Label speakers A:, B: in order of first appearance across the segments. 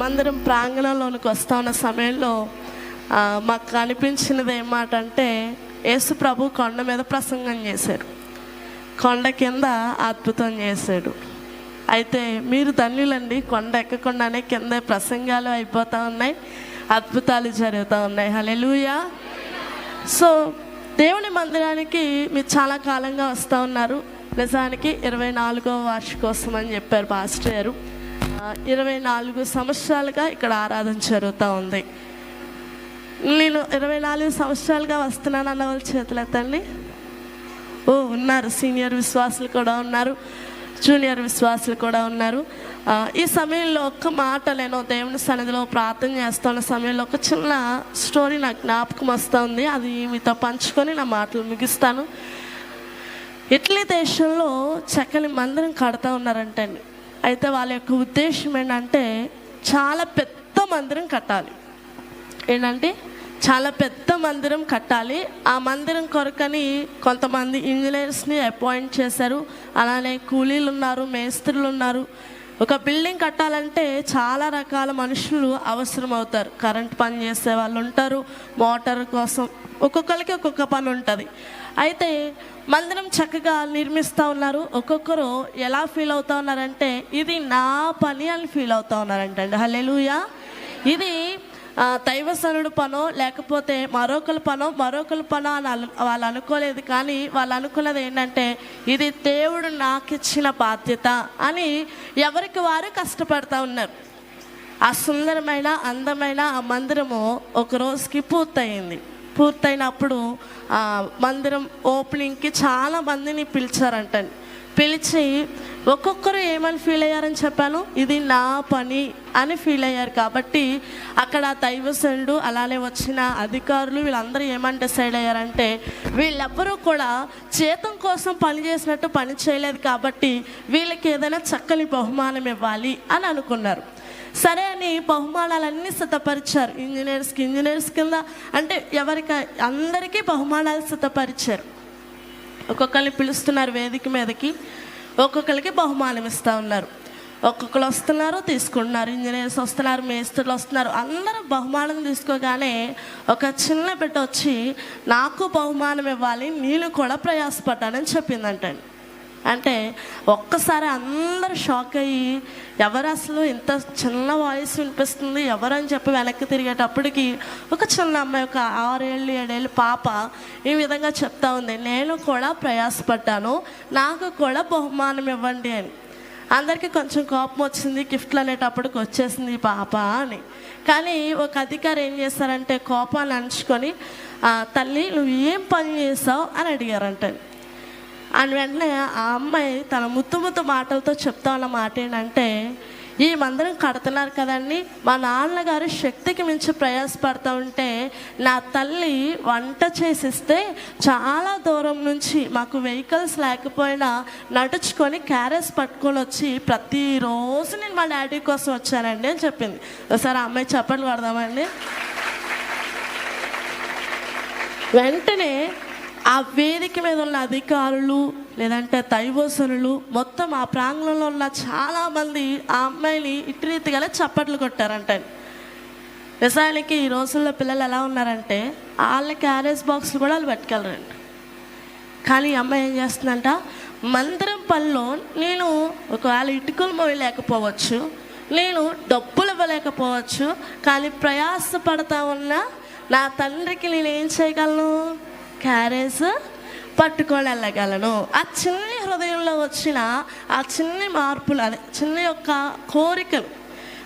A: మందిరం ప్రాంగణంలోనికి వస్తా ఉన్న సమయంలో మాకు అనిపించినది ఏమాట అంటే యేసు ప్రభు కొండ మీద ప్రసంగం చేశారు కొండ కింద అద్భుతం చేశాడు. అయితే మీరు ధన్యులండి కొండ ఎక్కకుండానే కింద ప్రసంగాలు అయిపోతూ ఉన్నాయి అద్భుతాలు జరుగుతూ ఉన్నాయి. హలెలుయా సో దేవుని మందిరానికి మీరు చాలా కాలంగా వస్తూ ఉన్నారు. నిజానికి ఇరవై నాలుగో వార్షికోత్సవం అని చెప్పారు పాస్టర్ గారు. ఇరవై నాలుగు సంవత్సరాలుగా ఇక్కడ ఆరాధన జరుగుతూ ఉంది. నేను ఇరవై నాలుగు సంవత్సరాలుగా వస్తున్నాను అన్న వాళ్ళ చేతులు ఎత్తండి ఓ ఉన్నారు. సీనియర్ విశ్వాసులు కూడా ఉన్నారు. జూనియర్ విశ్వాసులు కూడా ఉన్నారు. ఈ సమయంలో ఒక్క మాట నేను దేవుని సన్నిధిలో ప్రార్థన చేస్తున్న సమయంలో ఒక చిన్న స్టోరీ నాకు జ్ఞాపకం వస్తుంది. అది మీతో పంచుకొని నా మాటలు ముగిస్తాను. ఇటలీ దేశంలో చక్కని మందిరం కడతా ఉన్నారంటండి. అయితే వాళ్ళ యొక్క ఉద్దేశం ఏంటంటే చాలా పెద్ద మందిరం కట్టాలి. ఏంటంటే చాలా పెద్ద మందిరం కట్టాలి. ఆ మందిరం కొరకని కొంతమంది ఇంజనీర్స్ని అపాయింట్ చేశారు. అలానే కూలీలు ఉన్నారు మేస్త్రులు ఉన్నారు. ఒక బిల్డింగ్ కట్టాలంటే చాలా రకాల మనుషులు అవసరం అవుతారు కరెంట్ పని చేసే వాళ్ళు ఉంటారు మోటార్ కోసం ఒక్కొక్కరికి ఒక్కొక్క పని ఉంటుంది. అయితే మందిరం చక్కగా నిర్మిస్తూ ఉన్నారు. ఒక్కొక్కరు ఎలా ఫీల్ అవుతా ఉన్నారంటే ఇది నా పని అని ఫీల్ అవుతా ఉన్నారంటండి. హలెలుయా ఇది దైవసనుడు పనో లేకపోతే మరొకరి పనో మరొకరి పనో అని వాళ్ళు అనుకోలేదు కానీ వాళ్ళు అనుకున్నది ఏంటంటే ఇది దేవుడు నాకు ఇచ్చిన బాధ్యత అని ఎవరికి వారు కష్టపడతా ఉన్నారు. ఆ సుందరమైన అందమైన ఆ మందిరము ఒక రోజుకి పూర్తయింది. పూర్తయినప్పుడు మందిరం ఓపెనింగ్కి చాలా మందిని పిలిచారంటండి. పిలిచి ఒక్కొక్కరు ఏమని ఫీల్ అయ్యారని చెప్పాను? ఇది నా పని అని ఫీల్ అయ్యారు. కాబట్టి అక్కడ దైవసనుడు అలానే వచ్చిన అధికారులు వీళ్ళందరూ ఏమని డిసైడ్ అయ్యారంటే వీళ్ళెవ్వరూ కూడా జీతం కోసం పని చేసినట్టు పని చేయలేదు కాబట్టి వీళ్ళకి ఏదైనా చక్కని బహుమానం ఇవ్వాలి అని అనుకున్నారు. సరే అని బహుమానాలన్నీ సిద్ధపరిచారు. ఇంజనీర్స్కి ఇంజనీర్స్ కింద అంటే ఎవరికి అందరికీ బహుమానాలు సిద్ధపరిచారు. ఒక్కొక్కరిని పిలుస్తున్నారు వేదిక మీదకి ఒక్కొక్కరికి బహుమానం ఇస్తూ ఉన్నారు. ఒక్కొక్కరు వస్తున్నారు తీసుకుంటున్నారు ఇంజనీర్స్ వస్తున్నారు మేస్త్రులు వస్తున్నారు. అందరూ బహుమానం తీసుకోగానే ఒక చిన్న బిడ్డ వచ్చి నాకు బహుమానం ఇవ్వాలి నేను కూడా ప్రయాసపడ్డానని చెప్పిందంటండి అంటే ఒక్కసారి అందరు షాక్ అయ్యి ఎవరు అసలు ఇంత చిన్న వాయిస్ వినిపిస్తుంది? ఎవరని చెప్పి వెనక్కి తిరిగేటప్పటికి ఒక చిన్న అమ్మాయి ఒక ఆరేళ్ళు ఏడేళ్ళు పాప ఈ విధంగా చెప్తా ఉంది. నేను కూడా ప్రయాసపడ్డాను. నాకు కూడా బహుమానం ఇవ్వండి అని. అందరికీ కొంచెం కోపం వచ్చింది గిఫ్ట్లు అనేటప్పటికి వచ్చేసింది ఈ పాప అని. కానీ ఒక అధికారి ఏం చేస్తారంటే కోపాన్ని అంచుకొని తల్లి నువ్వు ఏం పని చేసావు? అని అడిగారంటే. అని వెంటనే ఆ అమ్మాయి తన ముత్తు ముత్తు మాటలతో చెప్తా ఉన్న మాట ఏంటంటే ఈ మందిరం కడుతున్నారు కదండి. మా నాన్నగారు శక్తికి మించి ప్రయాసపడుతూ ఉంటే నా తల్లి వంట చేసిస్తే చాలా దూరం నుంచి మాకు వెహికల్స్ లేకపోయినా నడుచుకొని క్యారెస్ పట్టుకొని వచ్చి ప్రతిరోజు నేను మా డాడీ కోసం వచ్చానండి అని చెప్పింది. ఒకసారి ఆ అమ్మాయి చెప్పలు పడదామండి వెంటనే ఆ వేదిక మీద ఉన్న అధికారులు లేదంటే దైవోసనులు మొత్తం ఆ ప్రాంగణంలో ఉన్న చాలామంది ఆ అమ్మాయిని ఇటు రీతిగానే చప్పట్లు కొట్టారంట. నిజానికి ఈ రోజుల్లో పిల్లలు ఎలా ఉన్నారంటే వాళ్ళ క్యారేజ్ బాక్స్లు కూడా వాళ్ళు పెట్టుకెళ్ళరండి కానీ ఈ అమ్మాయి ఏం చేస్తుందంట మందిరం పనిలో నేను ఒకవేళ ఇటుకలు మోయలేకపోవచ్చు నేను డబ్బులు ఇవ్వలేకపోవచ్చు కానీ ప్రయాసపడతా ఉన్న నా తండ్రికి నేను ఏం చేయగలను? క్యారేజ్ పట్టుకొని వెళ్ళగలను ఆ చిన్ని హృదయంలో వచ్చిన ఆ చిన్ని మార్పులు అదే చిన్న యొక్క కోరికలు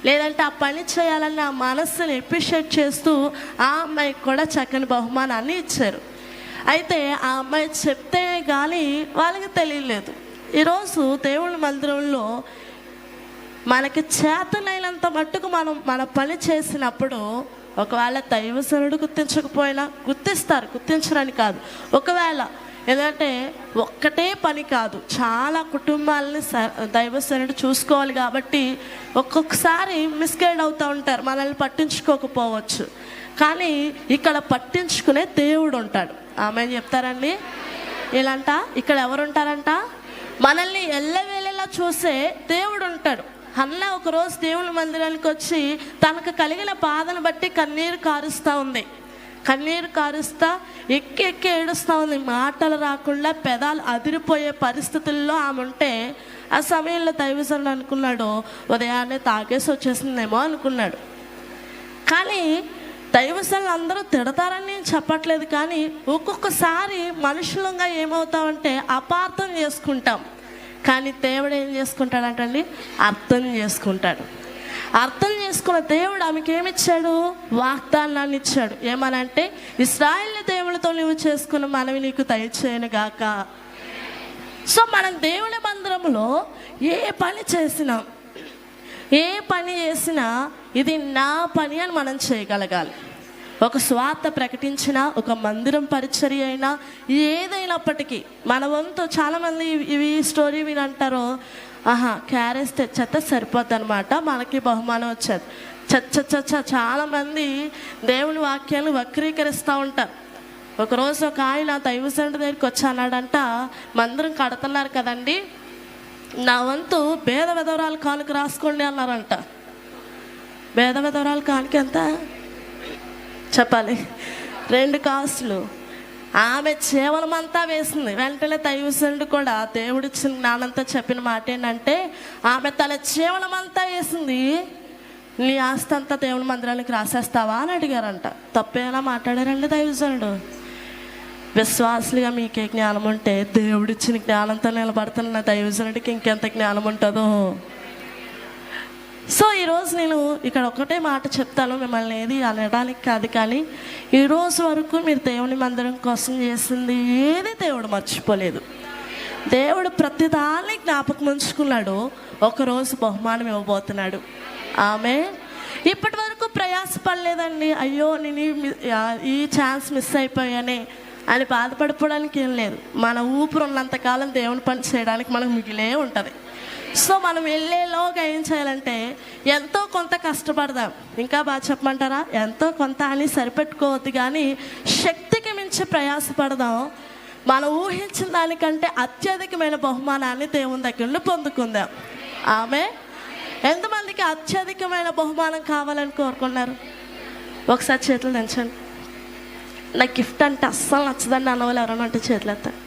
A: లేదంటే ఆ పని చేయాలన్న ఆ మనస్సుని ఎప్రిషియేట్ చేస్తూ ఆ అమ్మాయికి కూడా చక్కని బహుమానాన్ని ఇచ్చారు. అయితే ఆ అమ్మాయి చెప్తే కానీ వాళ్ళకి తెలియలేదు. ఈరోజు దేవుని మందిరంలో మనకి చేతలైనంత మట్టుకు మనం మన పని చేసినప్పుడు ఒకవేళ దైవసనుడు గుర్తించకపోయినా గుర్తిస్తారు గుర్తించరని కాదు. ఒకవేళ ఎందుకంటే ఒక్కటే పని కాదు చాలా కుటుంబాలని స- దైవసనుడు చూసుకోవాలి కాబట్టి ఒక్కొక్కసారి మిస్గైడ్ అవుతూ ఉంటారు మనల్ని పట్టించుకోకపోవచ్చు. కానీ ఇక్కడ పట్టించుకునే దేవుడు ఉంటాడు. ఆమె చెప్తారండి? ఇలాంట? ఇక్కడ ఎవరు ఉంటారంట మనల్ని ఎల్లవేళలా చూసే దేవుడు ఉంటాడు. అన్న ఒకరోజు దేవుని మందిరానికి వచ్చి తనకు కలిగిన బాధను బట్టి కన్నీరు కారుస్తూ ఉంది. కన్నీరు కారుస్తా ఎక్కి ఎక్కి ఏడుస్తూ ఉంది. మాటలు రాకుండా పెదాలు అదిరిపోయే పరిస్థితుల్లో ఆమె ఉంటే ఆ సమయంలో దైవజనుడు అనుకున్నాడు ఉదయాన్నే తాగేసి వచ్చేసిందేమో అనుకున్నాడు. కానీ దైవజనులు అందరూ తిడతారని నేను చెప్పట్లేదు కానీ ఒక్కొక్కసారి మనుషులంగా ఏమవుతామంటే అపార్థం చేసుకుంటాం. కానీ దేవుడు ఏం చేసుకుంటాడంటండి? అర్థం చేసుకుంటాడు. అర్థం చేసుకున్న దేవుడు ఆమెకి ఏమిచ్చాడు? వాగ్దానాన్ని ఇచ్చాడు. ఏమనంటే ఇస్రాయిల్ దేవుడితో నువ్వు చేసుకున్న మనవి నీకు దయచేయను గాక. సో మనం దేవుని మందిరంలో ఏ పని చేసినా ఏ పని చేసినా ఇది నా పని అని మనం చేయగలగాలి. ఒక స్వార్థ ప్రకటించిన ఒక మందిరం పరిచర్య అయినా ఏదైనప్పటికీ మన వంతు చాలామంది ఇవి స్టోరీ విని అంటారు ఆహా క్యారెస్ తెచ్చేస్తే సరిపోద్ది అనమాట మనకి బహుమానం వచ్చేది. చచ్చ చాలామంది దేవుని వాక్యాలు వక్రీకరిస్తూ ఉంటారు. ఒకరోజు ఒక ఆయన దైవసండి దగ్గరికి వచ్చానాడంట మందిరం కడుతున్నారు కదండి నా వంతు భేద విధవరాలు కానుక రాసుకోండి అన్నారంట. భేద విధవరాలు కానుక ఎంత? చెప్పాలి. రెండు కాసులు. ఆమె చేవలమంతా వేసింది. వెంటనే దైవసండు కూడా దేవుడిచ్చిన జ్ఞానంతో చెప్పిన మాట ఏంటంటే ఆమె తన చేవలమంతా వేసింది. నీ ఆస్తి అంతా దేవుని మందిరానికి రాసేస్తావా అని అడిగారంట. తప్పేలా మాట్లాడారండి దైవజనుడు విశ్వాసులుగా మీకే జ్ఞానం ఉంటే దేవుడిచ్చిన జ్ఞానంతో నిలబడుతున్న దైవజనుడికి ఇంకెంత జ్ఞానం ఉంటుందో సో ఈరోజు నేను ఇక్కడ ఒకటే మాట చెప్తాను మిమ్మల్ని ఏది అనడానికి కాదు కానీ ఈరోజు వరకు మీరు దేవుని మందిరం కోసం చేసింది ఏది దేవుడు మర్చిపోలేదు. దేవుడు ప్రతిదాన్ని జ్ఞాపకం ఉంచుకున్నాడు. ఒకరోజు బహుమానం ఇవ్వబోతున్నాడు. ఆమె ఇప్పటి వరకు ప్రయాసపడలేదండి అయ్యో నేను ఈ ఈ ఛాన్స్ మిస్ అయిపోయానే అని బాధపడిపోవడానికి ఏం లేదు. మన ఊపిరి ఉన్నంతకాలం దేవుని పని చేయడానికి మనకు మిగిలే ఉంటుంది. సో మనం వెళ్ళేలోగా ఏం చేయాలంటే ఎంతో కొంత కష్టపడదాం. ఇంకా బాగా చెప్పమంటారా? ఎంతో కొంత అని సరిపెట్టుకోవద్దు కానీ శక్తికి మించి ప్రయాసపడదాం. మనం ఊహించిన దానికంటే అత్యధికమైన బహుమానాన్ని దేవుని దగ్గర నుండి పొందుకుందాం. ఆమె? ఎంతమందికి అత్యధికమైన బహుమానం కావాలని కోరుకున్నారు? ఒకసారి చేతులు దంచండి. నాకు గిఫ్ట్ అంటే అస్సలు నచ్చదండి అన్నవాళ్ళు ఎవరైనా అంటే చేతులు ఎత్తారు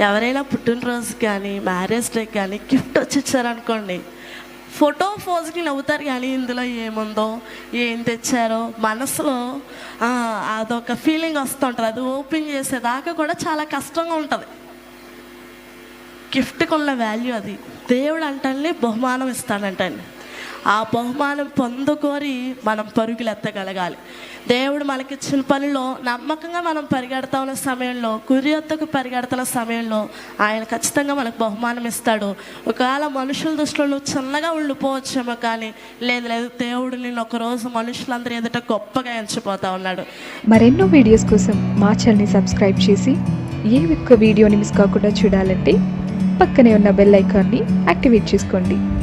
A: ఎవరైనా పుట్టినరోజు కానీ మ్యారేజ్ డే కానీ గిఫ్ట్ వచ్చి ఇచ్చారనుకోండి ఫోటో ఫోజ్కి నవ్వుతారు కానీ ఇందులో ఏముందో ఏం తెచ్చారో మనసులో అదొక ఫీలింగ్ వస్తుంటుంది. అది ఓపెన్ చేసేదాకా కూడా చాలా కష్టంగా ఉంటుంది. గిఫ్ట్కి ఉన్న వాల్యూ అది. దేవుడు అంటే బహుమానం ఇస్తాడంటండి. ఆ బహుమానం పొందుకోరి మనం పరుగులు ఎత్తగలగాలి. దేవుడు మనకిచ్చిన పనిలో నమ్మకంగా మనం పరిగెడతా ఉన్న సమయంలో గురి పరిగెడుతున్న సమయంలో ఆయన ఖచ్చితంగా మనకు బహుమానం ఇస్తాడు. ఒకవేళ మనుషుల దృష్టిలో నువ్వు చిన్నగా ఉండిపోవచ్చేమో కానీ లేదు లేదు దేవుడు నేను ఒకరోజు మనుషులందరూ ఎదుట గొప్పగా ఎంచిపోతా ఉన్నాడు.
B: మరెన్నో వీడియోస్ కోసం మా ఛానల్ని సబ్స్క్రైబ్ చేసి ఏ ఒక్క వీడియోని మిస్ కాకుండా చూడాలంటే పక్కనే ఉన్న బెల్ ఐకాన్ని యాక్టివేట్ చేసుకోండి.